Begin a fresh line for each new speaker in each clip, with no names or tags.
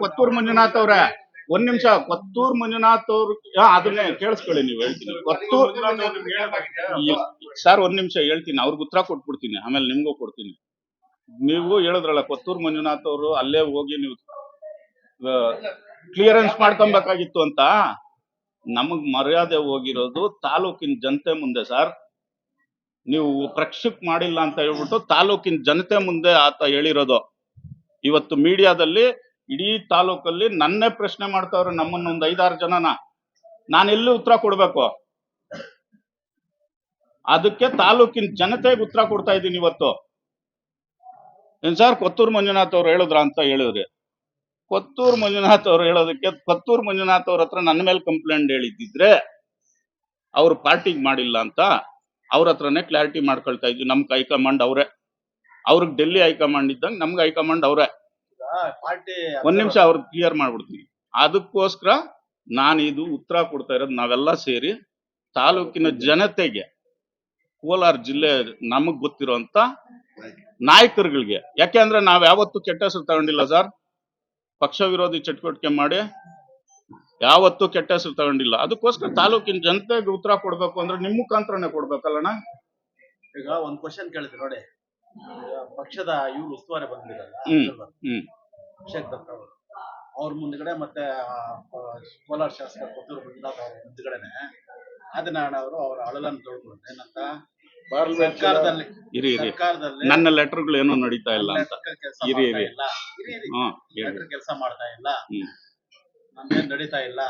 ಕೊತ್ತೂರ್ ಮಂಜುನಾಥ್ ಅವ್ರೆ, ಒಂದ್ ನಿಮಿಷ, ಕೊತ್ತೂರ್ ಮಂಜುನಾಥ್ ಅವ್ರ ಅದನ್ನೇ ಕೇಳಿಸ್ಕೊಳ್ಳಿ ನೀವು, ಹೇಳ್ತೀನಿ. ಕೊತ್ತೂರ್ ಸರ್, ಒಂದ್ ನಿಮಿಷ ಹೇಳ್ತೀನಿ, ಅವ್ರಿಗೆ ಉತ್ತರ ಕೊಟ್ಬಿಡ್ತೀನಿ, ಆಮೇಲೆ ನಿಮ್ಗೂ ಕೊಡ್ತೀನಿ. ನೀವು ಹೇಳಿದ್ರಲ್ಲ, ಕೊತ್ತೂರ್ ಮಂಜುನಾಥ್ ಅವರು ಅಲ್ಲೇ ಹೋಗಿ ನೀವು ಕ್ಲಿಯರೆನ್ಸ್ ಮಾಡ್ಕೊಬೇಕಾಗಿತ್ತು ಅಂತ. ನಮಗ್ ಮರ್ಯಾದೆ ಹೋಗಿರೋದು ತಾಲೂಕಿನ ಜನತೆ ಮುಂದೆ, ಸರ್. ನೀವು ಪ್ರಕ್ಷಿಪ್ ಮಾಡಿಲ್ಲ ಅಂತ ಹೇಳ್ಬಿಟ್ಟು ತಾಲೂಕಿನ ಜನತೆ ಮುಂದೆ ಆತ ಹೇಳಿರೋದು. ಇವತ್ತು ಮೀಡಿಯಾದಲ್ಲಿ ಇಡೀ ತಾಲೂಕಲ್ಲಿ ನನ್ನೇ ಪ್ರಶ್ನೆ ಮಾಡ್ತಾವ್ರೆ ನಮ್ಮನ್ನ ಒಂದ್ ಐದಾರು ಜನನ. ನಾನು ಎಲ್ಲಿ ಉತ್ತರ ಕೊಡ್ಬೇಕು? ಅದಕ್ಕೆ ತಾಲೂಕಿನ ಜನತೆಗೆ ಉತ್ತರ ಕೊಡ್ತಾ ಇದ್ದೀನಿ ಇವತ್ತು. ಏನ್ ಸರ್, ಕೊತ್ತೂರು ಮಂಜುನಾಥ್ ಅವ್ರು ಹೇಳಿದ್ರ ಅಂತ ಹೇಳಿದ್ರಿ. ಕೊತ್ತೂರು ಮಂಜುನಾಥ್ ಅವ್ರು ಹೇಳೋದಕ್ಕೆ, ಕೊತ್ತೂರು ಮಂಜುನಾಥ್ ಅವ್ರ ಹತ್ರ ನನ್ನ ಮೇಲೆ ಕಂಪ್ಲೇಂಟ್ ಹೇಳಿದ್ದಿದ್ರೆ ಅವ್ರು ಪಾರ್ಟಿಗೆ ಮಾಡಿಲ್ಲ ಅಂತ ಅವ್ರ ಹತ್ರನೇ ಕ್ಲಾರಿಟಿ ಮಾಡ್ಕೊಳ್ತಾ ಇದ್ವಿ. ನಮ್ ಹೈಕಮಾಂಡ್ ಅವ್ರೆ. ಅವ್ರಿಗೆ ಡೆಲ್ಲಿ ಹೈಕಮಾಂಡ್ ಇದ್ದಂಗೆ ನಮ್ಗೆ ಹೈಕಮಾಂಡ್ ಅವ್ರೆ.
ಪಾರ್ಟಿ
ಒಂದ್ ನಿಮಿಷ ಅವ್ರು ಕ್ಲಿಯರ್ ಮಾಡ್ಬಿಡ್ತೀನಿ. ಅದಕ್ಕೋಸ್ಕರ ನಾನು ಇದು ಉತ್ತರ ಕೊಡ್ತಾ ಇರೋದು ನಾವೆಲ್ಲ ಸೇರಿ ತಾಲೂಕಿನ ಜನತೆಗೆ ಕೋಲಾರ ಜಿಲ್ಲೆ ನಮಗ್ ಗೊತ್ತಿರೋಂತ ನಾಯಕರುಗಳಿಗೆ ಯಾಕೆಂದ್ರೆ ನಾವ್ ಯಾವತ್ತು ಕೆಟ್ಟ ಹೆಸರು ತಗೊಂಡಿಲ್ಲ ಸರ್. ಪಕ್ಷ ವಿರೋಧಿ ಚಟುವಟಿಕೆ ಮಾಡಿ ಯಾವತ್ತೂ ಕೆಟ್ಟ ಹೆಸರು ತಗೊಂಡಿಲ್ಲ. ಅದಕ್ಕೋಸ್ಕರ ತಾಲೂಕಿನ ಜನತೆಗೆ ಉತ್ತರ ಕೊಡ್ಬೇಕು ಅಂದ್ರೆ ನಿಮ್ ಮುಖಾಂತರನೇ ಕೊಡ್ಬೇಕಲ್ಲಣ್ಣ?
ಈಗ ಒಂದ್ ಕ್ವಶನ್ ಕೇಳಿದ್ರೆ ನೋಡಿ. ಪಕ್ಷದ ಇವ್ರು ಉಸ್ತುವಾರಿ ಬಂದಿರಲ್ಲ
ಹ್ಮ್. ಹ್ಮ್.
ಅಭಿಷೇಕ್ ದತ್ತ ಅವರು. ಅವ್ರ ಮುಂದ್ಗಡೆ ಮತ್ತೆ ಕೋಲಾರ ಶಾಸಕ ಪುತ್ತೂರು ಮಂಜುನಾಥ್ ಅವ್ರ ಮುಂದ್ಗಡೆನೆ ಆದಿನಾರಾಯಣ ಅವರು ಅವ್ರ ಅಳಲನ್ನು ತೊಳ್ಕೊಂಡು ಏನಂತ? ಸರ್ಕಾರದಲ್ಲಿ
ಇರಿ ಇರಿ.
ಸರ್ಕಾರದಲ್ಲಿ
ನನ್ನ ಲೆಟರ್ಗಳು ಏನು ನಡೀತಾ ಇಲ್ಲ ಅಂತ.
ಕೆಲಸ
ಇರಿ,
ಮಾಡ್ತಾ
ಇರಿ.
ಇಲ್ಲ ಲೆಟರ್ ಕೆಲಸ ಮಾಡ್ತಾ ನಂದೇನ್ ನಡೀತಾ ಇಲ್ಲ.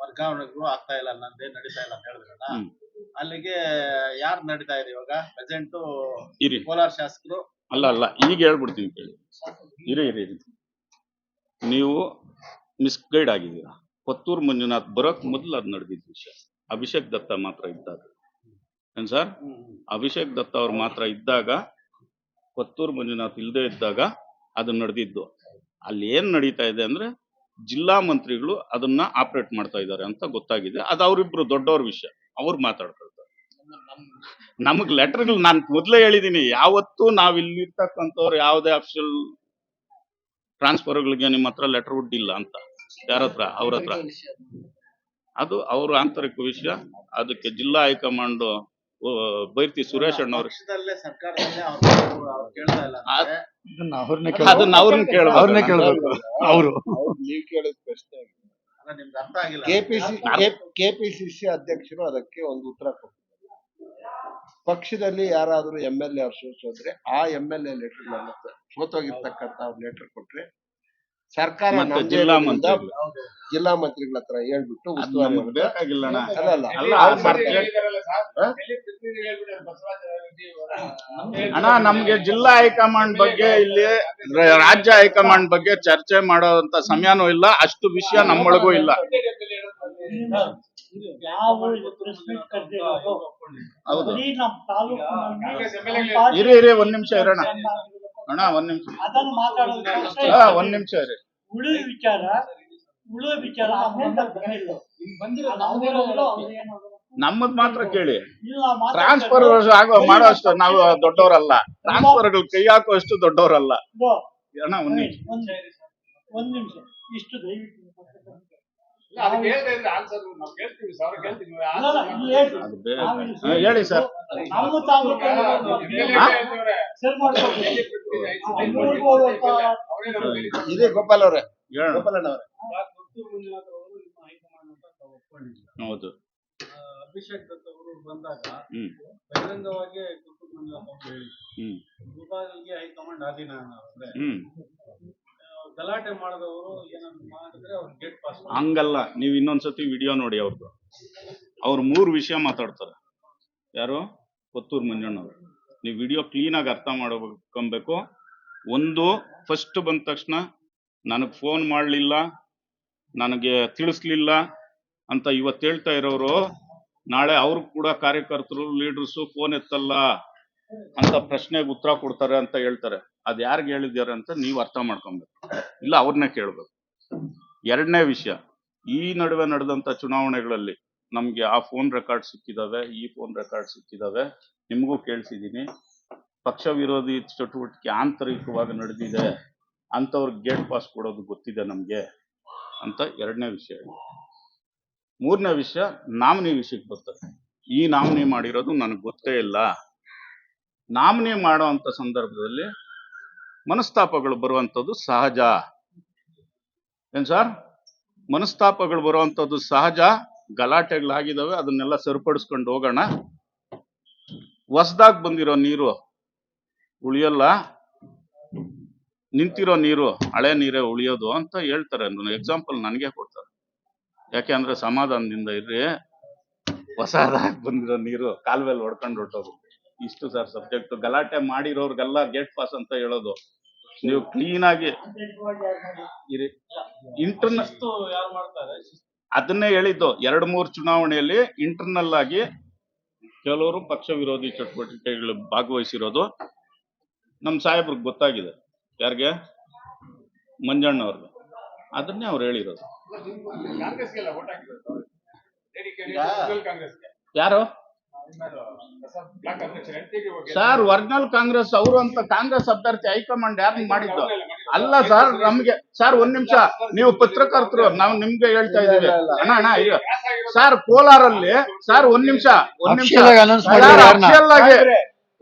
ವರ್ಗಾವಣೆಗಳು ಆಗ್ತಾ ಇಲ್ಲ ನಂದೇನ್ ನಡೀತಾ ಇಲ್ಲ ಅಂತ ಹೇಳಿದ್ರಲ್ಲ. ಅಲ್ಲಿಗೆ ಯಾರು ನಡೀತಾ ಇದೆ ಇವಾಗ? ಪ್ರೆಸೆಂಟ್ ಕೋಲಾರ ಶಾಸಕರು?
ಅಲ್ಲ ಅಲ್ಲ ಈಗ ಹೇಳ್ಬಿಡ್ತೀನಿ ಕೇಳಿ. ಇರಿ ಇರಿ ಇರಿ. ನೀವು ಮಿಸ್ಗೈಡ್ ಆಗಿದ್ದೀರಾ? ಕೊತ್ತೂರು ಮಂಜುನಾಥ್ ಬರೋಕ್ ಮೊದಲು ಅದು ನಡೆದಿದ್ದ ವಿಷಯ. ಅಭಿಷೇಕ್ ದತ್ತ ಮಾತ್ರ ಇದ್ದಾಗ. ಏನ್ ಸರ್? ಅಭಿಷೇಕ್ ದತ್ತ ಅವ್ರು ಮಾತ್ರ ಇದ್ದಾಗ ಕೊತ್ತೂರು ಮಂಜುನಾಥ್ ಇಲ್ಲದೆ ಇದ್ದಾಗ ಅದು ನಡೆದಿದ್ದು. ಅಲ್ಲಿ ಏನ್ ನಡೀತಾ ಇದೆ ಅಂದ್ರೆ ಜಿಲ್ಲಾ ಮಂತ್ರಿಗಳು ಅದನ್ನ ಆಪರೇಟ್ ಮಾಡ್ತಾ ಇದ್ದಾರೆ ಅಂತ ಗೊತ್ತಾಗಿದೆ. ಅದು ಅವರಿಬ್ರು ದೊಡ್ಡವ್ರ ವಿಷಯ. ಅವ್ರು ಮಾತಾಡ್ಕೊಳ್ತಾರೆ ನಮಗ್ ಲೆಟರ್ಗಳು ನಾನು ಮೊದ್ಲೇ ಹೇಳಿದೀನಿ. ಯಾವತ್ತೂ ನಾವ್ ಇಲ್ಲಿರ್ತಕ್ಕಂಥವ್ರು ಯಾವುದೇ ಅಫಿಷಿಯಲ್ ಟ್ರಾನ್ಸ್ಫರ್ಗಳಿಗೆ ನಿಮ್ಮ ಹತ್ರ ಲೆಟರ್ ಇಲ್ಲ ಅಂತ. ಯಾರ ಹತ್ರ ಅವ್ರ ಹತ್ರ ಅದು. ಅವ್ರ ಆಂತರಿಕ ವಿಷಯ. ಅದಕ್ಕೆ ಜಿಲ್ಲಾ ಹೈಕಮಾಂಡ್ ಬೈರ್ತಿ ಸುರೇಶ್ ಅಣ್ಣ
ಅವ್ರ ಸರ್ಕಾರದಲ್ಲೇ ಅವ್ರು ಅವ್ರು ಇಲ್ಲ ಅಂದ್ರೆ
ಇದನ್ನ ಅವ್ರನ್ನೇ
ಅದನ್ನ ಅವ್ರನ್ನ ಕೇಳ್ಬೇಕು.
ಅವ್ರನ್ನೇ ಕೇಳ್ಬೇಕು. ಅವರು.
ನೀವ್ ಕೇಳಿದ ಪ್ರಶ್ನೆ ಕೆಪಿಸಿ ಕೆಪಿಸಿಸಿ ಅಧ್ಯಕ್ಷರು ಅದಕ್ಕೆ ಒಂದು ಉತ್ತರ ಕೊಟ್ಟಿದ್ದಾರೆ. ಪಕ್ಷದಲ್ಲಿ ಯಾರಾದ್ರೂ ಎಂ ಎಲ್ ಎ ಅವ್ರು ಸೋಸೋದ್ರೆ ಆ ಎಂ ಎಲ್ ಎ ಲೆಟರ್ ನನ್ನ ಅವ್ರು ಸೋತೋಗಿರ್ತಕ್ಕಂತ ಲೆಟರ್ ಕೊಟ್ರೆ ಸರ್ಕಾರ
ಮತ್ತೆ
ನಮ್ದೇ
ಜಿಲ್ಲಾ
ಇರೋದ್ರಿಂದ
ಮಂತ್ರಿಗಳು.
ಜಿಲ್ಲಾ ಮಂತ್ರಿಗಳ ಹತ್ರ ಹೇಳ್ಬಿಟ್ಟು
ಅದ್
ಉಸ್ತುವಾರಿ
ನಮಗ್
ಅವ್ರಿಗೆ-
ಬೇಕಾಗಿಲ್ಲ ಅಣ್ಣ.
ಅಲ್ಲ ಅಲ್ಲ.
ಅಲ್ಲ,
ಅವ್ರು
ಅದು
ಮಾಡ್ತಾರೆ.
ಅಣ್ಣ ನಮ್ಗೆ ಜಿಲ್ಲಾ ಹೈಕಮಾಂಡ್ ಬಗ್ಗೆ ಇಲ್ಲಿ ರ- ರಾಜ್ಯ ಹೈಕಮಾಂಡ್ ಬಗ್ಗೆ ಚರ್ಚೆ ಮಾಡೋಂತ ಸಮಯನೂ ಇಲ್ಲ. ಅಷ್ಟು ವಿಷಯ ನಮ್ಮೊಳಗೂ ಇಲ್ಲ.
ನಾವು
ಹೌದು.
ಬರೀ ನಮ್ಮ ತಾಲೂಕಿನಲ್ಲಿ
ಇರಿ ಇರಿ ಒಂದ್ ನಿಮಿಷ ಇರೋಣ. ಅಣ್ಣ ಒಂದ್ ನಿಮಿಷ.
ಅದನ್ನ ಮಾತಾಡೋದಕ್ಕೆ
ಹಾ ಒಂದ್ ನಿಮಿಷ ರೀ
ಉಳಿದ ವಿಚಾರ ಉಳಿದ ವಿಚಾರ ಗಮನಕ್ಕೆ ಬಂದಿಲ್ಲ.
ನಮ್ಮದ್ ಮಾತ್ರ ಕೇಳಿ. ಟ್ರಾನ್ಸ್ಫರ್ ಆಗೋ ಮಾಡೋ ಅಷ್ಟು ನಾವು ದೊಡ್ಡವರಲ್ಲ. ಟ್ರಾನ್ಸ್ಫರ್ ಕೈ ಹಾಕೋ ಅಷ್ಟು ದೊಡ್ಡವರಲ್ಲ ಅಣ್ಣ ಒಂದ್ ನಿಮಿಷ.
ಒಂದ್ ಒಂದ್ ನಿಮಿಷ. ಇಷ್ಟು ದಯವಿಟ್ಟು
ಹೇಳಿ. ಸರ್
ಇದೇ ಗೋಪಾಲ್ ಅವರೇ. ಗೋಪಾಲಣ್ಣ ಅವರೇ.
ಹೌದು.
ಅಭಿಷೇಕ್ ದತ್ ಅವರು ಬಂದಾಗ ಬಹಿರಂಗವಾಗಿ ವಿಭಾಗಕ್ಕೆ ಹೈಕಮಾಂಡ್ ಆದಿನಾರಾಯಣ ಅವರೇ
ಹ್ಮ್
ಗಲಾಟೆ ಮಾಡಿದವರು ಏನಾದ್ರು ಮಾಡಿದ್ರೆ ಅವ್ರು ಗೇಟ್ ಪಾಸ್
ಹಂಗಲ್ಲ, ನೀವು ಇನ್ನೊಂದ್ಸತಿ ವಿಡಿಯೋ ನೋಡಿ ಅವ್ರದ್ದು ಅವ್ರು ಮೂರು ವಿಷಯ ಮಾತಾಡ್ತಾರೆ. ಯಾರು? ಕೊತ್ತೂರು ಮಂಜಣ್ಣವ್ರು ನೀವು ವಿಡಿಯೋ ಕ್ಲೀನಾಗಿ ಅರ್ಥ ಮಾಡ್ಕೊಬೇಕು. ಒಂದು ಫಸ್ಟ್ ಬಂದ ತಕ್ಷಣ ನನಗೆ ಫೋನ್ ಮಾಡಲಿಲ್ಲ, ನನಗೆ ತಿಳಿಸ್ಲಿಲ್ಲ ಅಂತ ಇವತ್ತು ಹೇಳ್ತಾ ಇರೋರು, ನಾಳೆ ಅವ್ರು ಕೂಡ ಕಾರ್ಯಕರ್ತರು ಲೀಡರ್ಸು ಫೋನ್ ಎತ್ತಲ್ಲ ಅಂತ ಪ್ರಶ್ನೆಗೆ ಉತ್ತರ ಕೊಡ್ತಾರೆ ಅಂತ ಹೇಳ್ತಾರೆ. ಅದು ಯಾರಿಗೆ ಹೇಳಿದ್ದಾರೆ ಅಂತ ನೀವು ಅರ್ಥ ಮಾಡ್ಕೊಬೇಕು. ಇಲ್ಲ ಅವ್ರನ್ನೇ ಕೇಳ್ಬೇಕು. ಎರಡನೇ ವಿಷಯ, ಈ ನಡುವೆ ನಡೆದಂತ ಚುನಾವಣೆಗಳಲ್ಲಿ ನಮಗೆ ಆ ಫೋನ್ ರೆಕಾರ್ಡ್ ಸಿಕ್ಕಿದಾವೆ, ಈ ಫೋನ್ ರೆಕಾರ್ಡ್ ಸಿಕ್ಕಿದಾವೆ. ನಿಮಗೂ ಕೇಳಿಸಿದ್ದೀನಿ ಪಕ್ಷ ವಿರೋಧಿ ಚಟುವಟಿಕೆ ಆಂತರಿಕವಾಗಿ ನಡೆದಿದೆ ಅಂಥವ್ರಿಗೆ ಗೇಟ್ ಪಾಸ್ ಕೊಡೋದು ಗೊತ್ತಿದೆ ನಮಗೆ ಅಂತ ಎರಡನೇ ವಿಷಯ. ಮೂರನೇ ವಿಷಯ, ನಾಮಿನಿ ವಿಷಯಕ್ಕೆ ಬರ್ತದೆ. ಈ ನಾಮಿನಿ ಮಾಡಿರೋದು ನನಗೆ ಗೊತ್ತೇ ಇಲ್ಲ. ನಾಮಿನಿ ಮಾಡೋ ಅಂಥ ಸಂದರ್ಭದಲ್ಲಿ ಮನಸ್ತಾಪಗಳು ಬರುವಂಥದ್ದು ಸಹಜ. ಏನ್ ಸರ್? ಮನಸ್ತಾಪಗಳು ಬರುವಂಥದ್ದು ಸಹಜ ಗಲಾಟೆಗಳಾಗಿದ್ದಾವೆ ಅದನ್ನೆಲ್ಲ ಸರಿಪಡಿಸ್ಕೊಂಡು ಹೋಗೋಣ. ಹೊಸದಾಗ್ ಬಂದಿರೋ ನೀರು, ಉಳಿಯಲ್ಲ, ನಿಂತಿರೋ ನೀರು, ಹಳೆ ನೀರೇ ಉಳಿಯೋದು ಅಂತ ಹೇಳ್ತಾರೆ. ಎಕ್ಸಾಂಪಲ್ ನನಗೆ ಕೊಡ್ತಾರೆ. ಯಾಕೆ ಅಂದ್ರೆ ಸಮಾಧಾನದಿಂದ ಇರ್ರಿ, ಹೊಸದಾಗ್ ಬಂದಿರೋ ನೀರು ಕಾಲುವೆಲ್ ಹೊಡ್ಕೊಂಡು ಹೊರಟೋದು ಇಷ್ಟು ಸರ್ ಸಬ್ಜೆಕ್ಟ್ ಗಲಾಟೆ ಮಾಡಿರೋರ್ಗೆಲ್ಲ ಗೇಟ್ ಪಾಸ್ ಅಂತ ಹೇಳೋದು. ನೀವು ಕ್ಲೀನ್ ಆಗಿ ಇರಿ. ಇಂಟರ್ನಲ್
ಶಿಸ್ತು ಯಾರು ಮಾಡ್ತಾರೆ?
ಅದನ್ನೇ ಹೇಳಿದ್ದು ಎರಡು ಮೂರು ಚುನಾವಣೆಯಲ್ಲಿ ಇಂಟರ್ನಲ್ ಆಗಿ ಕೆಲವರು ಪಕ್ಷ ವಿರೋಧಿ ಚಟುವಟಿಕೆಗಳು ಭಾಗವಹಿಸಿರೋದು ನಮ್ಮ ಸಾಹೇಬ್ರಿಗೆ ಗೊತ್ತಾಗಿದೆ. ಯಾರಿಗೆ? ಮಂಜಣ್ಣವ್ರಿಗೆ. ಅದನ್ನೇ ಅವ್ರು ಹೇಳಿರೋದು. ಯಾರು? ಸರ್ ಒರಿಜಿನಲ್ ಕಾಂಗ್ರೆಸ್ ಅವರು ಅಂತ ಕಾಂಗ್ರೆಸ್ ಅಭ್ಯರ್ಥಿ ಹೈಕಮಾಂಡ್ ಯಾರು ಮಾಡಿದ್ದು? ಅಲ್ಲ ಸರ್ ನಮ್ಗೆ ಸರ್ ಒಂದ್ ನಿಮಿಷ. ನೀವು ಪತ್ರಕರ್ತರು ನಾವು ನಿಮ್ಗೆ ಹೇಳ್ತಾ ಇದೀವಿ ಅಣ್ಣ ಅಣ್ಣ ಈಗ ಸರ್ ಕೋಲಾರಲ್ಲಿ ಸರ್ ಒಂದ್ ನಿಮಿಷ ಒಂದ್ ನಿಮಿಷ?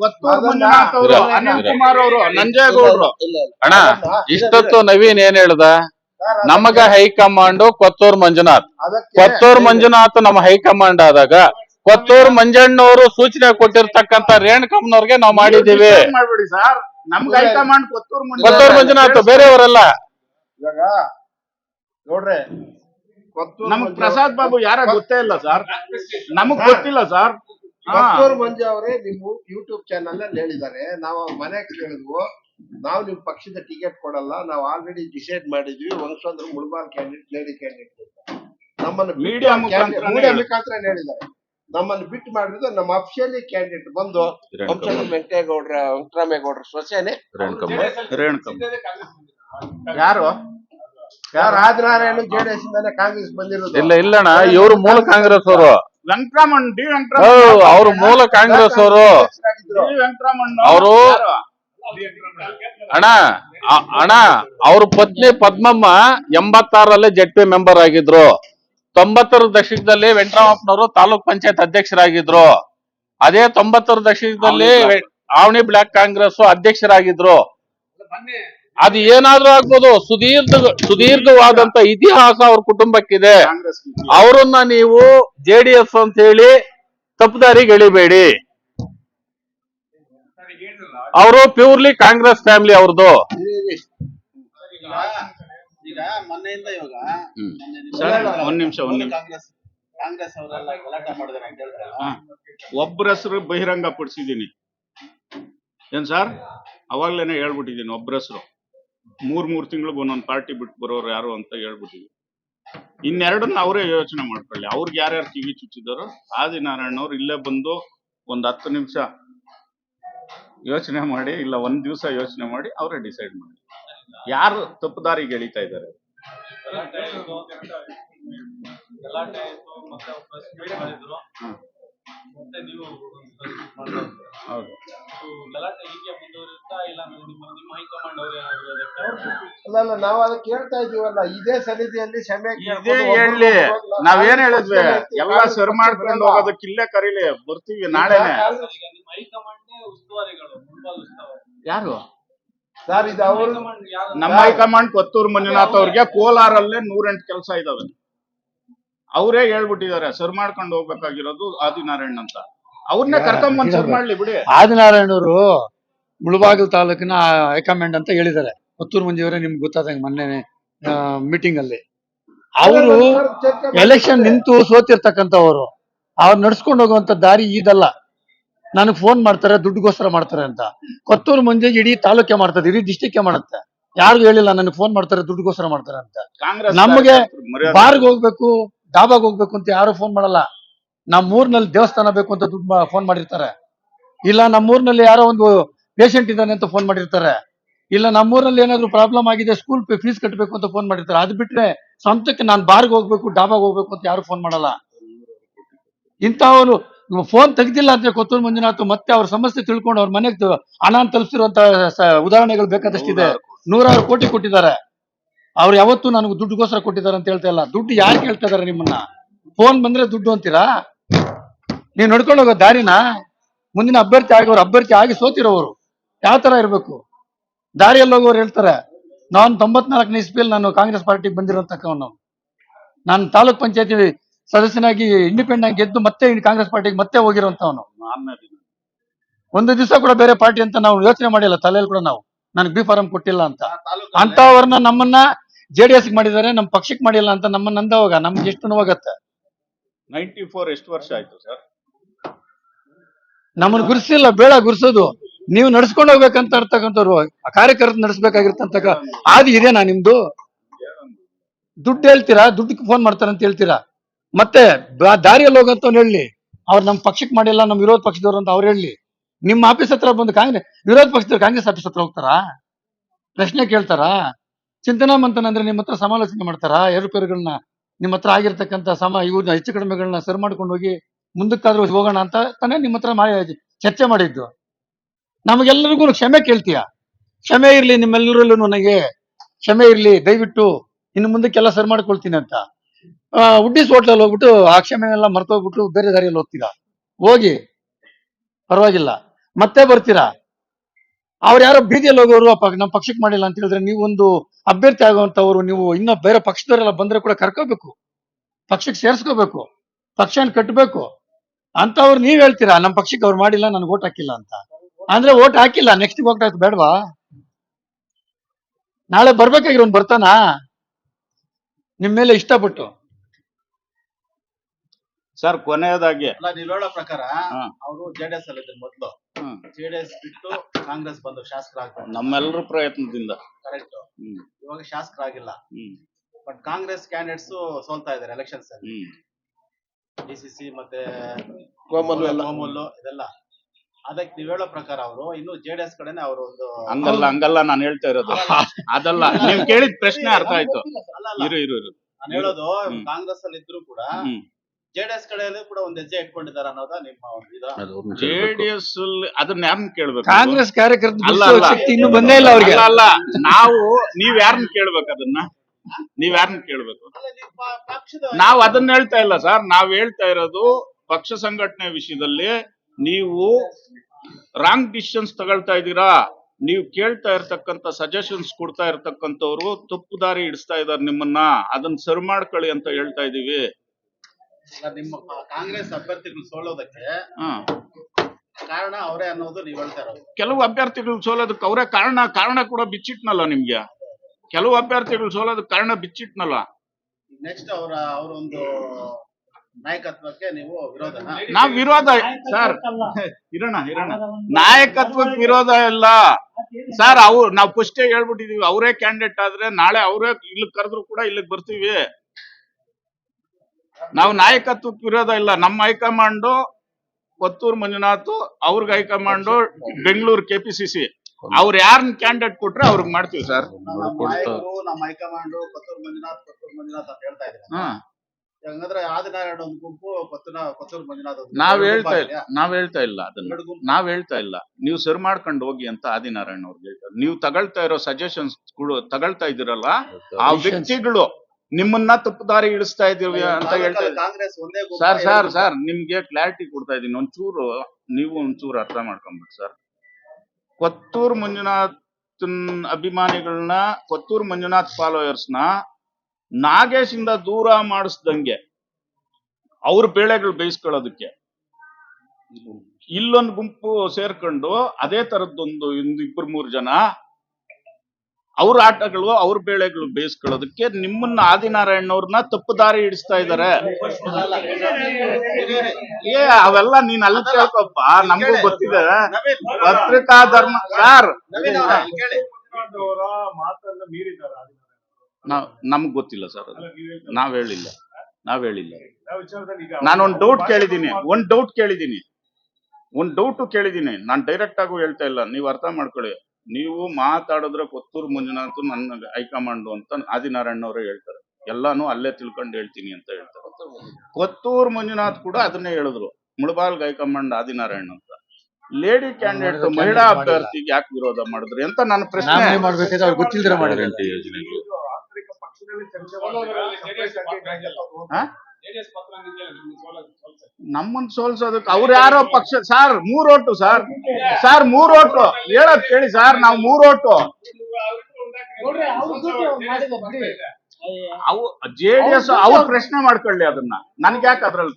ಕೊತ್ತೂರು ಮಂಜುನಾಥ್ ಅವರು
ಇರ-
ಅನಿಲ್ ಕುಮಾರ್ ಅವರು ನಂಜೇಗೌಡರು.
ಇಲ್ಲ ಇಲ್ಲ.
ಅಣ್ಣ ಇಷ್ಟೊತ್ತು ನವೀನ್ ಏನ್ ಹೇಳ್ದ? ನಮಗ ಹೈಕಮಾಂಡ್ ಕೊತ್ತೂರ್ ಮಂಜುನಾಥ್. ಕೊತ್ತೂರ್ ಮಂಜುನಾಥ್ ನಮ್ಮ ಹೈಕಮಾಂಡ್ ಆದಾಗ ಕೊತ್ತೂರ್ ಮಂಜಣ್ಣವರು ಸೂಚನೆ ಕೊಟ್ಟಿರ್ತಕ್ಕಂತ ರೇಣುಕಮ್ಮನವ್ರಿಗೆ ನಾವು
ಮಾಡಿದ್ದೀವಿ. ಮಾಡ್ಬೇಡಿ ಸರ್. ನಮ್ಗೆ ಹೈಕಮಾಂಡ್ ಕೊತ್ತೂರು
ಕೊತ್ತೂರ್ ಮಂಜುನಾಥ್ ಬೇರೆಯವರಲ್ಲ.
ಇವಾಗ ನೋಡ್ರಿ ಕೊತ್ತೂರು
ನಮಗ್ ಪ್ರಸಾದ್ ಬಾಬು ಯಾರ ಗೊತ್ತೇ ಇಲ್ಲ ಸರ್. ನಮಗ್ ಗೊತ್ತಿಲ್ಲ ಸರ್.
ಕೊತ್ತೂರು ಮಂಜು ಅವರೇ ನಿಮ್ಮ ಯೂಟ್ಯೂಬ್ ಚಾನಲ್ ಅಲ್ಲಿ ಹೇಳಿದ್ದಾರೆ. ನಾವು ಅವ್ರ ಮನೆಗೆ ಕೇಳಿದ್ವು. ನಾವು ನಿಮ್ ಪಕ್ಷದ ಟಿಕೆಟ್ ಕೊಡಲ್ಲ. ನಾವು ಆಲ್ರೆಡಿ ಡಿಸೈಡ್ ಮಾಡಿದ್ವಿ. ವಂಶಂದ್ರ ಮುಳ್ಬಾಲ್ ಕ್ಯಾಂಡಿಡೇಟ್ ಲೇಡಿ ಕ್ಯಾಂಡಿಡೇಟ್ ನಮ್ಮನ್ನು ಮೀಡಿಯಾ ಮುಖಾಂತರ ಹೇಳಿದ್ದಾರೆ. ನಮ್ಮನ್ನು ಬಿಟ್ಟು ಮಾಡಿದ್ರು ನಮ್ಮ ಅಫಿಷಿಯಲಿ ಕ್ಯಾಂಡಿಡೇಟ್ ಬಂದು ವಂಶಂದ್ರ ವೆಂಕಟೇಗೌಡ್ರ ವೆಂಕಟರಾಮೇಗೌಡ್ರ ಸೊಸೆನೆ.
ರೇಣುಕಮ್ಮ.
ರೇಣುಕಮ್ಮ. ಯಾರು?
ಯಾರು? ಆದಿನಾರಾಯಣ ಜೆಡಿಎಸ್ ಇಂದಾನೆ ಕಾಂಗ್ರೆಸ್ ಬಂದಿರೋದು.
ಇಲ್ಲ ಇಲ್ಲಣ್ಣ ಇವ್ರು ಮೂಲ ಕಾಂಗ್ರೆಸ್ ಅವರು.
ವೆಂಕಟರಾಮಣ್ಣ ಡಿ ವೆಂಕಟರಮಣ್.
ಅವರು ಮೂಲ ಕಾಂಗ್ರೆಸ್ ಅವರು. ಅವರು. ಅಣ್ಣ ಅಣ್ಣ ಅವ್ರ ಪತ್ನಿ ಪದ್ಮಮ್ಮ ಎಂಬತ್ತಾರಲ್ಲೇ ಜೆಡ್ ಪಿ ಮೆಂಬರ್ ಆಗಿದ್ರು. ತೊಂಬತ್ತರ ದಶಕದಲ್ಲಿ ವೆಂಕಟರಾಮಪ್ಪನವರು ತಾಲೂಕ್ ಪಂಚಾಯತ್ ಅಧ್ಯಕ್ಷರಾಗಿದ್ರು. ಅದೇ ತೊಂಬತ್ತರ ದಶಕದಲ್ಲಿ ಆವಣಿ ಬ್ಲಾಕ್. ಕಾಂಗ್ರೆಸ್ ಅಧ್ಯಕ್ಷರಾಗಿದ್ರು. ಅದು ಏನಾದ್ರೂ ಆಗ್ಬೋದು. ಸುದೀರ್ಘ ಸುದೀರ್ಘವಾದಂತ ಇತಿಹಾಸ ಅವ್ರ ಕುಟುಂಬಕ್ಕಿದೆ. ಅವರನ್ನ ನೀವು ಜೆಡಿಎಸ್ ಅಂತ ಹೇಳಿ ತಪ್ಪದಾರಿಗೆ ಎಳಿಬೇಡಿ ಅವರು ಪ್ಯೂರ್ಲಿ ಕಾಂಗ್ರೆಸ್ ಫ್ಯಾಮಿಲಿ ಅವ್ರದ್ದು.
ಈಗ ಈಗ ಮೊನ್ನೆಯಿಂದ ಇವಾಗ
ಹ್ಮ್.
ಮೊನ್ನೆ
ಸರ್, ಒಂದ್ ನಿಮಿಷ, ಒಂದ್ ನಿಮಿಷ.
ಕಾಂಗ್ರೆಸ್ ಕಾಂಗ್ರೆಸ್ ಅವರೆಲ್ಲ ಗಲಾಟೆ ಮಾಡಿದಾರೆ ಅಂತ ಹೇಳ್ತಾರಲ್ಲ
ಹಾ. ಒಬ್ಬರ ಹೆಸರು ಬಹಿರಂಗ ಪಡಿಸಿದೀನಿ ಏನ್ ಸರ್? ಅವಾಗ್ಲೇನೆ ಹೇಳ್ಬಿಟ್ಟಿದೀನಿ ಒಬ್ಬರ ಹೆಸರು. ಮೂರ್ ಮೂರ್ ತಿಂಗಳಿಗೆ ಒಂದೊಂದು ಪಾರ್ಟಿ ಬಿಟ್ಟು ಬರೋರು ಯಾರು ಅಂತ ಹೇಳ್ಬಿಟ್ಟಿದ್ವಿ ಇನ್ನೆರಡನ್ನ ಅವರೇ ಯೋಚನೆ ಮಾಡ್ಕೊಳ್ಳಿ. ಅವ್ರಿಗೆ ಯಾರ್ಯಾರು ಕಿವಿ ಚುಚ್ಚಿದಾರೋ ಆದಿನಾರಾಯಣ ಅವ್ರು ಇಲ್ಲೇ ಬಂದು ಒಂದ್ ಹತ್ತು ನಿಮಿಷ ಯೋಚನೆ ಮಾಡಿ ಇಲ್ಲ ಒಂದ್ ದಿವಸ ಯೋಚನೆ ಮಾಡಿ ಅವರೇ ಡಿಸೈಡ್ ಮಾಡಿ. ಯಾರು ತಪ್ಪು ದಾರಿಗೆ ಎಳಿತಾ ಇದ್ದಾರೆ?
ಅಲ್ಲ ನಾವು ಅದಕ್ಕೆ ಹೇಳ್ತಾ ಇದೀವಲ್ಲ ಇದೇ ಸನ್ನಿಧಿಯಲ್ಲಿ ಕ್ಷಮೆ
ಇದೇ ಹೇಳಿ ನಾವೇನ್ ಹೇಳಿದ್ವಿ? ಎಲ್ಲ ಸರ್ ಮಾಡ್ಕೊಂಡು. ಹೋಗೋದಕ್ಕೆ ಇಲ್ಲೇ ಕರೀಲಿ. ಬರ್ತೀವಿ ನಾಳೆನೆ.
ಹೈಕಮಾಂಡ್ ಉಸ್ತುವಾರಿಗಳು
ಯಾರು?
ಸರ್ ಇದು ಅವರು
ನಮ್ಮ ಹೈಕಮಾಂಡ್ ಕೊತ್ತೂರು ಮಂಜುನಾಥ್ ಅವ್ರಿಗೆ ಕೋಲಾರಲ್ಲೇ ನೂರೆಂಟು ಕೆಲಸ ಇದಾವೆ. ಅವರೇ ಹೇಳ್ಬಿಟ್ಟಿದ್ದಾರೆ ಸರ್ ಮಾಡ್ಕೊಂಡು ಹೋಗ್ಬೇಕಾಗಿರೋದು ಆದಿನಾರಾಯಣ್ ಅಂತ. ಅವ್ರನ್ನೇ ಕರ್ಕೊಂಬಂದ್ ಸರ್ ಮಾಡ್ಲಿ ಬಿಡಿ.
ಆದಿನಾರಾಯಣರು ಮುಳುಬಾಗಿಲು ತಾಲೂಕಿನ ಹೈಕಮಾಂಡ್ ಅಂತ ಹೇಳಿದ್ದಾರೆ. ಕೊತ್ತೂರು ಮಂಜಿಯವರೇ ನಿಮ್ಗೆ ಗೊತ್ತಾದಂಗೆ ಮೊನ್ನೆ ಮೀಟಿಂಗ್ ಅಲ್ಲಿ ಅವರು ಎಲೆಕ್ಷನ್ ನಿಂತು ಸೋತಿರ್ತಕ್ಕಂಥವ್ರು. ಅವ್ರು ನಡ್ಸ್ಕೊಂಡು ಹೋಗುವಂತ ದಾರಿ ಇದಲ್ಲ. ನನಗೆ ಫೋನ್ ಮಾಡ್ತಾರೆ ದುಡ್ಡುಗೋಸ್ಕರ ಮಾಡ್ತಾರೆ ಅಂತ. ಕೊತ್ತೂರು ಮುಂದೆ ಇಡೀ ತಾಲೂಕೆ ಮಾಡ್ತದೆ ಇಡೀ ಡಿಸ್ಟಿಕ್ಗೆ ಮಾಡುತ್ತೆ. ಯಾರಿಗೂ ಹೇಳಿಲ್ಲ ನನಗೆ ಫೋನ್ ಮಾಡ್ತಾರೆ ದುಡ್ಡುಗೋಸ್ಕರ ಮಾಡ್ತಾರೆ ಅಂತ. ನಮಗೆ ಬಾರ್ಗ್ ಹೋಗ್ಬೇಕು ಡಾಬಾಗ್ ಹೋಗ್ಬೇಕು ಅಂತ ಯಾರು ಫೋನ್ ಮಾಡಲ್ಲ. ನಮ್ಮೂರ್ನಲ್ಲಿ ದೇವಸ್ಥಾನ ಬೇಕು ಅಂತ ದುಡ್ಡು ಫೋನ್ ಮಾಡಿರ್ತಾರೆ. ಇಲ್ಲ ನಮ್ಮೂರ್ನಲ್ಲಿ ಯಾರೋ ಒಂದು ಪೇಷಂಟ್ ಇದ್ದಾನೆ ಅಂತ ಫೋನ್ ಮಾಡಿರ್ತಾರೆ. ಇಲ್ಲ ನಮ್ಮೂರಲ್ಲಿ ಏನಾದ್ರು ಪ್ರಾಬ್ಲಮ್ ಆಗಿದೆ ಸ್ಕೂಲ್ ಫೀಸ್ ಕಟ್ಟಬೇಕು ಅಂತ ಫೋನ್ ಮಾಡಿರ್ತಾರೆ. ಅದ್ ಬಿಟ್ರೆ ಸ್ವಂತಕ್ಕೆ ನಾನು ಬಾರ್ಗ್ ಹೋಗ್ಬೇಕು ಡಾಬಾಗ್ ಹೋಗ್ಬೇಕು ಅಂತ ಯಾರು ಫೋನ್ ಮಾಡಲ್ಲ. ಇಂಥವರು ಫೋನ್ ತೆಗ್ದಿಲ್ಲ ಅಂದ್ರೆ ಕೊತ್ತೂರು ಮಂಜುನಾಥ್ ಮತ್ತೆ ಅವ್ರ ಸಮಸ್ಯೆ ತಿಳ್ಕೊಂಡು ಅವ್ರ ಮನೆಗೆ ಹಣ ತಲುಪಿಸಿರುವಂತ ಉದಾಹರಣೆಗಳು ಬೇಕಾದಷ್ಟಿದೆ. ನೂರಾರು ಕೋಟಿ ಕೊಟ್ಟಿದ್ದಾರೆ. ಅವ್ರು ಯಾವತ್ತು ನನಗೆ ದುಡ್ಡುಗೋಸ್ಕರ ಕೊಟ್ಟಿದ್ದಾರೆ ಅಂತ ಹೇಳ್ತಾ ಇಲ್ಲ. ದುಡ್ಡು ಯಾರು ಕೇಳ್ತಾ ಇದಾರೆ ನಿಮ್ಮನ್ನ? ಫೋನ್ ಬಂದ್ರೆ ದುಡ್ಡು ಅಂತೀರಾ? ನೀವು ನಡ್ಕೊಂಡು ಹೋಗೋ ದಾರಿನ? ಮುಂದಿನ ಅಭ್ಯರ್ಥಿ ಆಗೋರು ಅಭ್ಯರ್ಥಿ ಆಗಿ ಸೋತಿರೋರು ಯಾವ ತರ ಇರಬೇಕು? ದಾರಿಯಲ್ಲಿ ಹೋಗೋರು ಹೇಳ್ತಾರೆ ನಾನು ತೊಂಬತ್ನಾಲ್ಕನೇ ಇಸ್ಪಿಯಲ್ಲಿ ನಾನು ಕಾಂಗ್ರೆಸ್ ಪಾರ್ಟಿಗೆ ಬಂದಿರೋಂತಕ್ಕವನು. ನಾನು ತಾಲೂಕ್ ಪಂಚಾಯತಿ ಸದಸ್ಯನಾಗಿ ಇಂಡಿಪೆಂಡೆಂಟ್ ಆಗಿ ಗೆದ್ದು ಮತ್ತೆ ಕಾಂಗ್ರೆಸ್ ಪಾರ್ಟಿಗೆ ಮತ್ತೆ
ಹೋಗಿರುವಂತವನು.
ಒಂದು ದಿವಸ ಕೂಡ ಬೇರೆ ಪಾರ್ಟಿ ಅಂತ ನಾವು ಯೋಚನೆ ಮಾಡಿಲ್ಲ ತಲೆಯಲ್ಲಿ ಕೂಡ ನಾವು. ನನಗೆ ಬಿ ಫಾರಂ ಕೊಟ್ಟಿಲ್ಲ ಅಂತ. ಅಂತವ್ರನ್ನ ನಮ್ಮನ್ನ ಜೆಡಿಎಸ್ ಮಾಡಿದ್ದಾರೆ ನಮ್ಮ ಪಕ್ಷಕ್ಕೆ ಮಾಡಿಲ್ಲ ಅಂತ ನಮ್ಮನ್ನ ಅಂದವಾಗ ನಮ್ಗೆ ಎಷ್ಟು ನೋವಾಗತ್ತೆ
ನೈಂಟಿ ಫೋರ್ ಎಷ್ಟು ವರ್ಷ ಆಯ್ತು ಸರ್?
ನಮ್ಮನ್ನ ಗುರ್ಸಿಲ್ಲ ಬೇಡ ಗುರ್ಸೋದು. ನೀವು ನಡ್ಸ್ಕೊಂಡು ಹೋಗ್ಬೇಕಂತ ಇರ್ತಕ್ಕಂಥವ್ರು ಕಾರ್ಯಕರ್ತ ನಡೆಸ್ಬೇಕಾಗಿರ್ತಂತ ಆದಿ ಇದೆನಾ ನಿಮ್ದು? ದುಡ್ಡು ಹೇಳ್ತೀರಾ? ದುಡ್ಡಕ್ಕೆ ಫೋನ್ ಮಾಡ್ತಾರಂತ ಹೇಳ್ತೀರಾ? ಮತ್ತೆ ದಾರಿಯಲ್ಲಿ ಹೋಗಂತ ಹೇಳಿ. ಅವ್ರು ನಮ್ಮ ಪಕ್ಷಕ್ಕೆ ಮಾಡಿಲ್ಲ ನಮ್ಮ ವಿರೋಧ ಪಕ್ಷದವ್ರು ಅಂತ ಅವ್ರು ಹೇಳಿ. ನಿಮ್ಮ ಆಫೀಸ್ ಹತ್ರ ಬಂದು ಕಾಂಗ್ರೆಸ್ ವಿರೋಧ ಪಕ್ಷದವ್ರು ಕಾಂಗ್ರೆಸ್ ಆಫೀಸ್ ಹತ್ರ ಹೋಗ್ತಾರಾ? ಪ್ರಶ್ನೆ ಕೇಳ್ತಾರಾ? ಚಿಂತನಾ ಮಂಥನ ಅಂದ್ರೆ ನಿಮ್ಮ ಹತ್ರ ಸಮಾಲೋಚನೆ ಮಾಡ್ತಾರಾ? ಏರುಪೇರುಗಳನ್ನ ನಿಮ್ಮ ಹತ್ರ ಆಗಿರ್ತಕ್ಕಂಥ ಸಮ ಇವ್ರನ್ನ ಹೆಚ್ಚು ಕಡಿಮೆಗಳನ್ನ ಸರಿ ಮಾಡ್ಕೊಂಡು ಹೋಗಿ ಮುಂದಕ್ಕಾದ್ರೂ ಹೋಗೋಣ ಅಂತ ತಾನೇ ನಿಮ್ಮ ಹತ್ರ ಚರ್ಚೆ ಮಾಡಿದ್ದು. ನಮಗೆಲ್ಲರಿಗೂ ಕ್ಷಮೆ ಕೇಳ್ತೀಯ? ಕ್ಷಮೆ ಇರ್ಲಿ ನಿಮ್ಮೆಲ್ಲರಲ್ಲೂ ನನಗೆ. ಕ್ಷಮೆ ಇರ್ಲಿ, ದಯವಿಟ್ಟು ಇನ್ನು ಮುಂದಕ್ಕೆಲ್ಲ ಸರಿ ಮಾಡ್ಕೊಳ್ತೀನಿ ಅಂತ. ಉಡ್ಡಿಸ್ ಹೋಟ್ಲಲ್ಲಿ ಹೋಗ್ಬಿಟ್ಟು ಆ ಕ್ಷಮೆಲ್ಲ ಮರ್ತೋಗ್ಬಿಟ್ಟು ಬೇರೆ ದಾರಿಯಲ್ಲಿ ಹೋಗ್ತೀರಾ? ಹೋಗಿ. ಪರವಾಗಿಲ್ಲ. ಮತ್ತೆ ಬರ್ತೀರಾ? ಅವ್ರು ಯಾರೋ ಬೀದಿಯಲ್ಲಿ ಹೋಗೋರು ನಮ್ಮ ಪಕ್ಷಕ್ಕೆ ಮಾಡಿಲ್ಲ ಅಂತ ಹೇಳಿದ್ರೆ ನೀವು ಒಂದು ಅಭ್ಯರ್ಥಿ ಆಗುವಂತವ್ರು ನೀವು ಇನ್ನೂ ಬೇರೆ ಪಕ್ಷದವರೆಲ್ಲ ಬಂದ್ರೆ ಕೂಡ ಕರ್ಕೋಬೇಕು. ಪಕ್ಷಕ್ಕೆ ಸೇರಿಸ್ಕೋಬೇಕು. ಪಕ್ಷನ ಕಟ್ಟಬೇಕು ಅಂತ ಅವ್ರು ನೀವ್ ಹೇಳ್ತೀರಾ ನಮ್ಮ ಪಕ್ಷಕ್ಕೆ ಅವ್ರು ಮಾಡಿಲ್ಲ, ನನ್ಗೆ ಓಟ್ ಹಾಕಿಲ್ಲ ಅಂತ. ಅಂದ್ರೆ ಓಟ್ ಹಾಕಿಲ್ಲ ನೆಕ್ಸ್ಟ್ ಹೋಗ್ತಾ ಹಾಕಿ ಬೇಡವಾ? ನಾಳೆ ಬರ್ಬೇಕಾಗಿರೋನ್ ಬರ್ತಾನಾ? ನಿಮ್ಮ ಮೇಲೆ ಇಷ್ಟಪಟ್ಟು.
ಸರ್ ಕೊನೆಯದಾಗಿ.
ಅಲ್ಲ ನೀವ್ ಹೇಳೋ ಪ್ರಕಾರ
ಹಾ.
ಅವರು ಜೆಡಿಎಸ್ ಅಲ್ಲಿ ಇದ್ರು ಮೊದ್ಲು
ಹ್ಮ್.
ಜೆಡಿಎಸ್ ಬಿಟ್ಟು ಕಾಂಗ್ರೆಸ್ ಬಂದು ಶಾಸಕರಾಗ್ತಾರೆ
ನಮ್ಮೆಲ್ಲರ ಪ್ರಯತ್ನದಿಂದ.
ಕರೆಕ್ಟ್.
ಹ್ಮ್.
ಇವಾಗ ಶಾಸಕರಾಗಿಲ್ಲ.
ಹ್ಮ್.
ಬಟ್ ಕಾಂಗ್ರೆಸ್ ಕ್ಯಾಂಡಿಡೇಟ್ಸ್ ಸೋಲ್ತಾ ಇದಾರೆ ಎಲೆಕ್ಷನ್ಸ್ ಅಲ್ಲಿ.
ಹ್ಮ್.
ಡಿಸಿಸಿ ಮತ್ತೆ
ಕೋಮಲು ಎಲ್ಲ.
ಇದೆಲ್ಲ. ಅದಕ್ಕೆ ನೀವ್ ಹೇಳೋ ಪ್ರಕಾರ ಅವರು ಇನ್ನು ಜೆಡಿಎಸ್ ಕಡೆನೆ ಅವರು ಒಂದು
ಹಂಗಲ್ಲ ಹಂಗಲ್ಲ ನಾನು ಹೇಳ್ತಾ ಇರೋದು. ಅದಲ್ಲ ನೀವು ಕೇಳಿದ ಪ್ರಶ್ನೆ ಅರ್ಥ ಆಯ್ತು.
ಅಲ್ಲ ಅಲ್ಲ.
ಇರು ಇರು ಇರು.
ನಾನು ಹೇಳೋದು
ಹ್ಮ್.
ಕಾಂಗ್ರೆಸ್ ಅಲ್ಲಿ ಇದ್ರು ಕೂಡ
ಹ್ಮ್.
ಜೆಡಿಎಸ್ ಕಡೆಯಲ್ಲೂ ಕೂಡ ಒಂದ್ ಹೆಜ್ಜೆ ಇಟ್ಕೊಂಡಿದ್ದಾರೆ ಅನ್ನೋದ ನಿಮ್ಮ ಒಂದು ಇದು.
ಜೆಡಿಎಸ್ ಅದನ್ನ ಯಾರನ್ನ ಕೇಳ್ಬೇಕು
ಕಾಂಗ್ರೆಸ್ ಕಾರ್ಯಕರ್ತ ಶಕ್ತಿ ಇನ್ನೂ ಬಂದೇ ಇಲ್ಲ ಅವ್ರಿಗೆ.
ಅಲ್ಲ, ಅಲ್ಲ. ನಾವು ನೀವ್ ಯಾರನ್ನ ಕೇಳ್ಬೇಕು ಅದನ್ನ? ನೀವ್ ಯಾರನ್ನ ಕೇಳ್ಬೇಕು?
ನೀವು
ಅದನ್ನ ಹೇಳ್ತಾ ಇಲ್ಲ ಸರ್. ನಾವ್ ಹೇಳ್ತಾ ಇರೋದು ಪಕ್ಷ ಸಂಘಟನೆ ವಿಷಯದಲ್ಲಿ ನೀವು ರಾಂಗ್ ಡಿಸಿಷನ್ಸ್ ತಗೊಳ್ತಾ ಇದ್ದೀರಾ? ನೀವು ಕೇಳ್ತಾ ಇರ್ತಕ್ಕಂಥ ಸಜೆಷನ್ಸ್ ಕೊಡ್ತಾ ಇರ್ತಕ್ಕಂಥವ್ರು ತಪ್ಪು ದಾರಿ ಇಡಿಸ್ತಾ ಇದಾರೆ ನಿಮ್ಮನ್ನ. ಅದನ್ನ ಸರಿ ಮಾಡ್ಕೊಳ್ಳಿ ಅಂತ ಹೇಳ್ತಾ ಇದೀವಿ.
ನಿಮ್ಮ ಕಾಂಗ್ರೆಸ್ ಅಭ್ಯರ್ಥಿಗಳು ಸೋಲೋದಕ್ಕೆ ಕಾರಣ ಅವರೇ ಅನ್ನೋದು ನೀವ್ ಹೇಳ್ತಾ ಇರೋದು.
ಕೆಲವು ಅಭ್ಯರ್ಥಿಗಳು ಸೋಲೋದಕ್ಕೆ ಅವರೇ ಕಾರಣ ಕಾರಣ ಕೂಡ ಬಿಚ್ಚಿಟ್ನಲ್ಲ ನಿಮ್ಗೆ? ಕೆಲವು ಅಭ್ಯರ್ಥಿಗಳು ಸೋಲೋದಕ್ಕೆ ಕಾರಣ ಬಿಚ್ಚಿಟ್ನಲ್ಲ?
ನೆಕ್ಸ್ಟ್ ಅವರ ಅವರೊಂದು ನಾಯಕತ್ವಕ್ಕೆ ನೀವು ವಿರೋಧ.
ನಾವ್ ವಿರೋಧ ಸರ್ ಇರೋಣ ಇರೋಣ. ನಾಯಕತ್ವಕ್ಕೆ ವಿರೋಧ ಇಲ್ಲ. ಸರ್ ಅವ್ರು ನಾವು ಫಸ್ಟ್ ಹೇಳ್ಬಿಟ್ಟಿದೀವಿ ಅವರೇ ಕ್ಯಾಂಡಿಡೇಟ್ ಆದ್ರೆ ನಾಳೆ ಅವರೇ ಇಲ್ಲಿ ಕರೆದ್ರು ಕೂಡ ಇಲ್ಲಿಗೆ ಬರ್ತೀವಿ. ನಾವು ನಾಯಕತ್ವಕ್ಕೆ ವಿರೋಧ ಇಲ್ಲ. ನಮ್ಮ ಹೈಕಮಾಂಡ್ ಕೊತ್ತೂರು ಮಂಜುನಾಥ್ ಅವ್ರಿಗೆ ಹೈಕಮಾಂಡ್ ಬೆಂಗಳೂರು ಕೆಪಿಸಿಸಿ. ಅವ್ರು ಯಾರನ್ನ ಕ್ಯಾಂಡಿಡೇಟ್ ಕೊಟ್ರೆ ಅವ್ರಿಗೆ ಮಾಡ್ತೀವಿ ಸರ್.
ನಮ್ಮ ಹೈಕಮಾಂಡ್ ಕೊತ್ತೂರು ಮಂಜುನಾಥ್ ಕೊತ್ತೂರು ಮಂಜುನಾಥ್ ಅಂತ ಹೇಳ್ತಾ ಇದ್ದಾರೆ.
ಹಾ.
ಹಂಗಂದ್ರೆ ಆದಿನಾರಾಯಣ ಒಂದು ಗುಂಪು ಕೊತ್ತೂರ ಕೊತ್ತೂರು ಮಂಜುನಾಥ್
ನಾವ್ ಹೇಳ್ತಾ ಇಲ್ಲ. ನಾವ್ ಹೇಳ್ತಾ ಇಲ್ಲ ಅದನ್ನ. ನಾವ್ ಹೇಳ್ತಾ ಇಲ್ಲ. ನೀವು ಸರಿ ಮಾಡ್ಕೊಂಡು ಹೋಗಿ ಅಂತ ಆದಿನಾರಾಯಣ ಅವ್ರಿಗೆ ಹೇಳ್ತಾರೆ ನೀವು ತಗೊಳ್ತಾ ಇರೋ ಸಜೆಷನ್ಸ್ ತಗೊಳ್ತಾ ಇದ್ದೀರಲ್ಲ ಆ ವ್ಯಕ್ತಿಗಳು ನಿಮ್ಮನ್ನ ತಪ್ಪು ದಾರಿ ಇಳಿಸ್ತಾ ಇದೀವಿ ಅಂತ ಹೇಳ್ತಾ
ಕಾಂಗ್ರೆಸ್ ಒಂದೇ
ಸರ್ ಸರ್ ಸರ್ ನಿಮ್ಗೆ ಕ್ಲಾರಿಟಿ ಕೊಡ್ತಾ ಇದೀನಿ ಒಂಚೂರು ನೀವು ಒಂಚೂರು ಅರ್ಥ ಮಾಡ್ಕೊಂಬೇಕು ಸರ್. ಕೊತ್ತೂರು ಮಂಜುನಾಥ್ ಅಭಿಮಾನಿಗಳನ್ನ ಕೊತ್ತೂರು ಮಂಜುನಾಥ್ ಫಾಲೋಯರ್ಸ್ನ ನಾಗೇಶ್ ಇಂದ ದೂರ ಮಾಡಿಸ್ದಂಗೆ ಅವ್ರ ಬೇಳೆಗಳು ಬೇಯಿಸ್ಕೊಳ್ಳೋದಕ್ಕೆ. ಇಲ್ಲೊಂದು ಗುಂಪು ಸೇರ್ಕೊಂಡು ಅದೇ ತರದ್ದೊಂದು ಇಬ್ಬರು ಮೂರು ಜನ ಅವ್ರ ಆಟಗಳು, ಅವ್ರ ಬೇಳೆಗಳು ಬೇಯಿಸ್ಕೊಳ್ಳೋದಕ್ಕೆ ನಿಮ್ಮನ್ನ ಆದಿನಾರಾಯಣವ್ರನ್ನ ತಪ್ಪು ದಾರಿ ಹಿಡಿಸ್ತಾ ಇದಾರೆ. ಏ, ಅವೆಲ್ಲ ನೀನ್ ಅಲ್ಲಿ ಕೇಳ್ಕೊಪ್ಪ, ನಮಗೂ ಗೊತ್ತಿದೆ. ಪತ್ರಿಕಾ ಧರ್ಮ ಸರ್ ನಮ್ಗ್ ಗೊತ್ತಿಲ್ಲ ಸರ್ ನಾವ್ ಹೇಳಿಲ್ಲ. ನಾವ್ ಹೇಳಿಲ್ಲ. ನಾನೊಂದ್ ಡೌಟ್ ಕೇಳಿದೀನಿ ಒಂದ್ ಡೌಟ್ ಕೇಳಿದೀನಿ ಒಂದ್ ಡೌಟ್ ಕೇಳಿದೀನಿ ನಾನ್ ಡೈರೆಕ್ಟ್ ಆಗು ಹೇಳ್ತಾ ಇಲ್ಲ. ನೀವ್ ಅರ್ಥ ಮಾಡ್ಕೊಳ್ಳಿ. ನೀವು ಮಾತಾಡಿದ್ರೆ ಕೊತ್ತೂರು ಮಂಜುನಾಥ್ ನನ್ನ ಹೈಕಮಾಂಡ್ ಅಂತ ಆದಿನಾರಾಯಣ ಅವರೇ ಹೇಳ್ತಾರೆ. ಎಲ್ಲಾನು ಅಲ್ಲೇ ತಿಳ್ಕೊಂಡು ಹೇಳ್ತೀನಿ ಅಂತ ಹೇಳ್ತಾರೆ. ಕೊತ್ತೂರು ಮಂಜುನಾಥ್ ಕೂಡ ಅದನ್ನೇ ಹೇಳಿದ್ರು. ಮುಳಬಾಲ್ ಹೈಕಮಾಂಡ್ ಆದಿನಾರಾಯಣ ಅಂತ. ಲೇಡಿ ಕ್ಯಾಂಡಿಡೇಟ್ ಮಹಿಳಾ ಅಭ್ಯರ್ಥಿಗೆ ಯಾಕೆ ವಿರೋಧ ಮಾಡಿದ್ರಿ ಅಂತ ನನ್ನ ಪ್ರಶ್ನೆ.
ಯೋಜನೆಗಳು.
ನಮ್ಮನ್ ಸೋಲ್ಸೋದಕ್ಕೆ ಅವ್ರು ಯಾರೋ ಪಕ್ಷ ಸಾರ್ ಮೂರ್ ಓಟು ಸರ್. ಸಾರ್ ಮೂರ್ ಓಟು. ಹೇಳೋದ್ ಕೇಳಿ ಸಾರ್ ನಾವು ಮೂರ್ ಓಟು. ಅವು ಜೆ ಡಿ ಎಸ್ ಅವ್ರು ಪ್ರಶ್ನೆ ಮಾಡ್ಕೊಳ್ಳಿ ಅದನ್ನ. ನನ್ಗೆ ಯಾಕೆ ಅದ್ರಲ್ಲಿ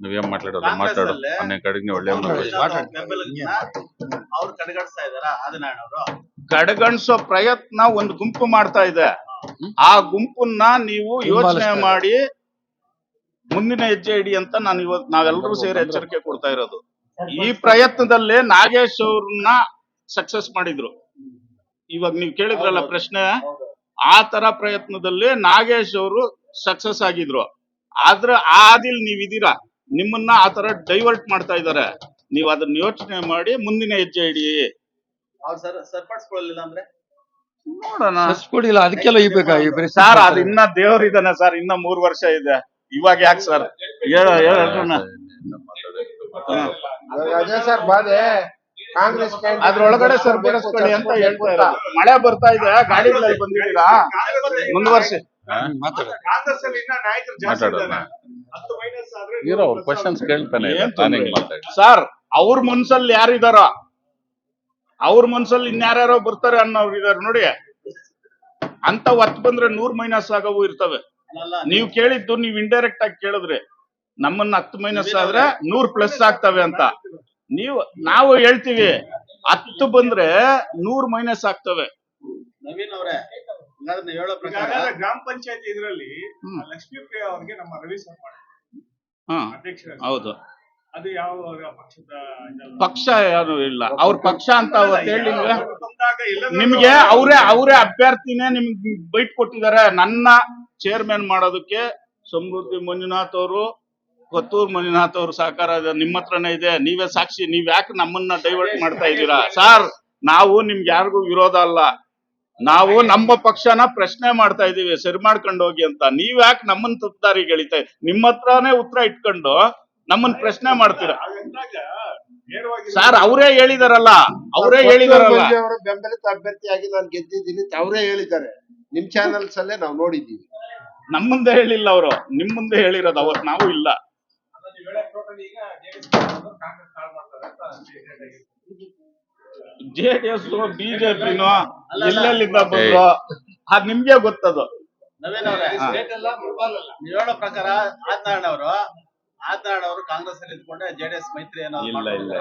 ನವೀನ್
ಮಾತಾಡೋದು ಮಾತಾಡು
ಕಾಂಗ್ರೆಸ್ಸಲ್ಲಿ
ಮೊನ್ನೆ ಕಡೆಗೆ ಒಳ್ಳೆ
ವಿನೋದ್ ಬೆಂಬಲಕ್ಕಿನ್ನ ಅವ್ರು ಕಡೆಗಣಿಸ್ತಾ ಇದಾರ ಆದಿನಾರಾಯಣ ಅವರು
ಕಡೆಗಣಿಸೋ ಪ್ರಯತ್ನ ಒಂದು ಗುಂಪು ಮಾಡ್ತಾ ಇದೆ. ಆ ಗುಂಪನ್ನ ನೀವು ಯೋಚನೆ ಮಾಡಿ ಮುಂದಿನ ಹೆಜ್ಜೆ ಇಡಿ ಅಂತ ನಾನು ಇವತ್ತು ನಾವೆಲ್ಲರೂ ಸೇರಿ ಎಚ್ಚರಿಕೆ ಕೊಡ್ತಾ ಇರೋದು. ಈ ಪ್ರಯತ್ನದಲ್ಲೇ ನಾಗೇಶ್ ಅವ್ರನ್ನ ಸಕ್ಸಸ್ ಮಾಡಿದ್ರು. ಇವಾಗ ನೀವು ಕೇಳಿದ್ರಲ್ಲ ಪ್ರಶ್ನೆ ಆ ತರ ಪ್ರಯತ್ನದಲ್ಲಿ ನಾಗೇಶ್ ಅವರು ಸಕ್ಸಸ್ ಆಗಿದ್ರು. ಆದ್ರೆ ಆದಿಲ್ ಹಾದಿಲ್ ನೀವ್ ಇದೀರಾ ನಿಮ್ಮನ್ನ ಆ ತರ ಡೈವರ್ಟ್ ಮಾಡ್ತಾ ಇದಾರೆ ನೀವು ಅದನ್ನ ಯೋಚನೆ ಮಾಡಿ ಮುಂದಿನ ಹೆಜ್ಜೆ ಇಡಿ.
ಅವ್ರು ಸರ್ ಸರಿಪಡಿಸ್ಕೊಳ್ಳಿಲ್ಲ ಅಂದ್ರೆ?
ನೋಡೋಣ.
ಕೊಡಿಲ್ಲ ಅದಕ್ಕೆಲ್ಲ ಈ ಬೇಕಾ ಈ ಬರೀ
ಸರ್ ಅದು ಇನ್ನ ದೇವ್ರಿದಾನೆ ಸರ್ ಇನ್ನ ಮೂರ್ ವರ್ಷ ಇದೆ. ಇವಾಗ ಯಾಕೆ ಸರ್ ಹೇಳ ಹೇಳೋಣ
ಅದೇ ಸರ್ ಬಾದೆ ಕಾಂಗ್ರೆಸ್
ಅದ್ರೊಳಗಡೆ ಸರ್ ಬೇರೆ ಅಂತ ಹೇಳ್ತಾ ಇರೋದು ಮಳೆ ಬರ್ತಾ ಇದೆ ಗಾಡಿ ಬಂದಿದ್ದೀರಾ? ಮುಂದುವರ್ಸಿ
ಮಾತಾಡ.
ಕಾಂಗ್ರೆಸ್ ಅಲ್ಲಿ ಇನ್ನ ನಾಯಕರು ಜಾಸ್ತಿ
ಮಾತಾಡೋಣ ಇರೋ ಕ್ವಶನ್ಸ್ ಕೇಳ್ತಾನೆ
ಸರ್ ಅವ್ರ ಮನ್ಸಲ್ಲಿ ಯಾರಿದಾರ? ಅವ್ರ ಮನ್ಸಲ್ಲಿ ಇನ್ಯಾರ್ಯಾರೋ ಬರ್ತಾರೆ ಅನ್ನೋರು ಇದಾರೆ ನೋಡಿ. ಅಂತ ಒತ್ ಬಂದ್ರೆ ನೂರ್ ಮೈನಸ್ ಆಗವು ಇರ್ತವೆ. ನೀವು ಕೇಳಿದ್ದು ನೀವು ಇಂಡೈರೆಕ್ಟ್ ಆಗಿ ಕೇಳಿದ್ರಿ ನಮ್ಮನ್ನ ಹತ್ತು ಮೈನಸ್ ಆದ್ರೆ ನೂರ್ ಪ್ಲಸ್ ಆಗ್ತವೆ ಅಂತ. ನೀವು ನಾವು ಹೇಳ್ತೀವಿ ಹತ್ತು ಬಂದ್ರೆ ನೂರ್ ಮೈನಸ್ ಆಗ್ತವೆ.
ನವೀನ್ ಅವರೇ ಹೇಳೋ ಪ್ರಕಾರ
ಗ್ರಾಮ ಪಂಚಾಯತಿ ಇದರಲ್ಲಿ
ಹ್ಮ್.
ಲಕ್ಷ್ಮೀಪ್ರಿಯ ಅವ್ರಿಗೆ ನಮ್ಮ ರವಿ ಸರ್
ಹೌದು.
ಅದು ಯಾವ ಪಕ್ಷದ
ಪಕ್ಷ ಯಾರು ಇಲ್ಲ. ಅವ್ರ ಪಕ್ಷ ಅಂತ ಅವತ್ತು ಹೇಳಿಲ್ವೇ
ಬಂದಾಗ
ನಿಮ್ಗೆ ಅವರೇ ಅವರೇ ಅಭ್ಯರ್ಥಿನೇ ನಿಮ್ಗೆ ಬೈಟ್ ಕೊಟ್ಟಿದ್ದಾರೆ. ನನ್ನ ಚೇರ್ಮನ್ ಮಾಡೋದಕ್ಕೆ ಸಮೃದ್ಧಿ ಮಂಜುನಾಥ್ ಅವರು ಕೊತ್ತೂರು ಮಂಜುನಾಥ್ ಅವರು ಸಹಕಾರ ಇದೆ. ನಿಮ್ಮ ಹತ್ರನೇ ಇದೆ. ನೀವೇ ಸಾಕ್ಷಿ ನೀವ್ ಯಾಕೆ ನಮ್ಮನ್ನ ಡೈವರ್ಟ್ ಮಾಡ್ತಾ ಇದ್ದೀರಾ? ಸರ್ ನಾವು ನಿಮ್ಗೆ ಯಾರಿಗೂ ವಿರೋಧ ಅಲ್ಲ. ನಾವು ನಮ್ಮ ಪಕ್ಷನ ಪ್ರಶ್ನೆ ಮಾಡ್ತಾ ಇದೀವಿ ಸರಿ ಮಾಡ್ಕೊಂಡು ಹೋಗಿ ಅಂತ. ನೀವ್ ಯಾಕೆ ನಮ್ಮನ್ನ ತುತ್ತಾರಿಗೆ ಎಳಿತಾ ನಿಮ್ಮ ಹತ್ರನೇ ಉತ್ತರ ಇಟ್ಕೊಂಡು ನಮ್ಮನ್ನ ಪ್ರಶ್ನೆ ಮಾಡ್ತೀರಾ? ಸರ್ ಅವರೇ ಹೇಳಿದಾರಲ್ಲ. ಅವರೇ ಹೇಳಿದಾರಲ್ಲ.
ಅವರ ಬೆಂಬಲಿತ ಅಭ್ಯರ್ಥಿಯಾಗಿ ನಾನು ಗೆದ್ದಿದ್ದೀನಿ. ಅವರೇ ಹೇಳಿದ್ದಾರೆ. ನಿಮ್ ಚಾನೆಲ್ಸ್ ಅಲ್ಲೇ ನಾವು ನೋಡಿದ್ದೀವಿ.
ನಮ್ಮ ಮುಂದೆ ಹೇಳಿಲ್ಲ ಅವರು. ನಿಮ್ ಮುಂದೆ ಹೇಳಿರೋದು. ಅವತ್ ನಾವು ಇಲ್ಲ. ಜೆ ಡಿ ಎಸ್ ಬಿಜೆಪಿನೋ ಎಲ್ಲೆಲ್ಲಿಂದ ಬಂದ್ರು? ಅದ್ ನಿಮ್ಗೆ ಗೊತ್ತದು.
ನವೀನ್ ಅವರೇ
ಹಾ.
ನೀವು ಹೇಳೋ ಪ್ರಕಾರ ಆತ್ನಾರಾಯಣ ಅವರು ಅವರು ಕಾಂಗ್ರೆಸ್ ಅಲ್ಲಿ ಇದ್ಕೊಂಡೆ ಜೆಡಿಎಸ್ ಮೈತ್ರಿ
ಇಲ್ಲ ಇಲ್ಲ.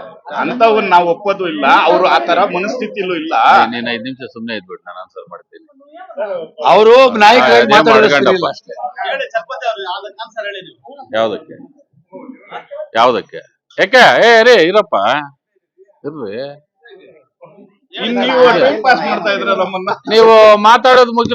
ಅಂತವನ್ನ ನಾವು ಒಪ್ಪೋದು ಇಲ್ಲ. ಅವರು ಆ ತರ ಮನಸ್ಥಿತಿಲೂ ಇಲ್ಲ.
ನೀನ್ ಐದ್ ನಿಮಿಷ ಸುಮ್ನೆ ಇದ್ಬಿಟ್ಟು ನಾನು ಆನ್ಸರ್ ಮಾಡ್ತೀನಿ.
ಅವರು ನಾಯಕ
ಅದೇ
ಮಾತಾಡೋದು. ಅಷ್ಟೇ
ಹೇಳಿ ಚಲಪತಿ ಅವರು ಆನ್ಸರ್ ಹೇಳಿ ನೀವು?
ಯಾವ್ದಕ್ಕೆ? ಯಾವ್ದಕ್ಕೆ? ಯಾಕೆ? ಏ ರೇ ಇರಪ್ಪ. ಇರ್ರಿ.
ಇನ್ ನೀವು ಟೈಮ್ ಪಾಸ್ ಮಾಡ್ತಾ ಇದ್ರ ನಮ್ಮನ್ನ?
ನೀವು ಮಾತಾಡೋದು ಮುಗಿಸ್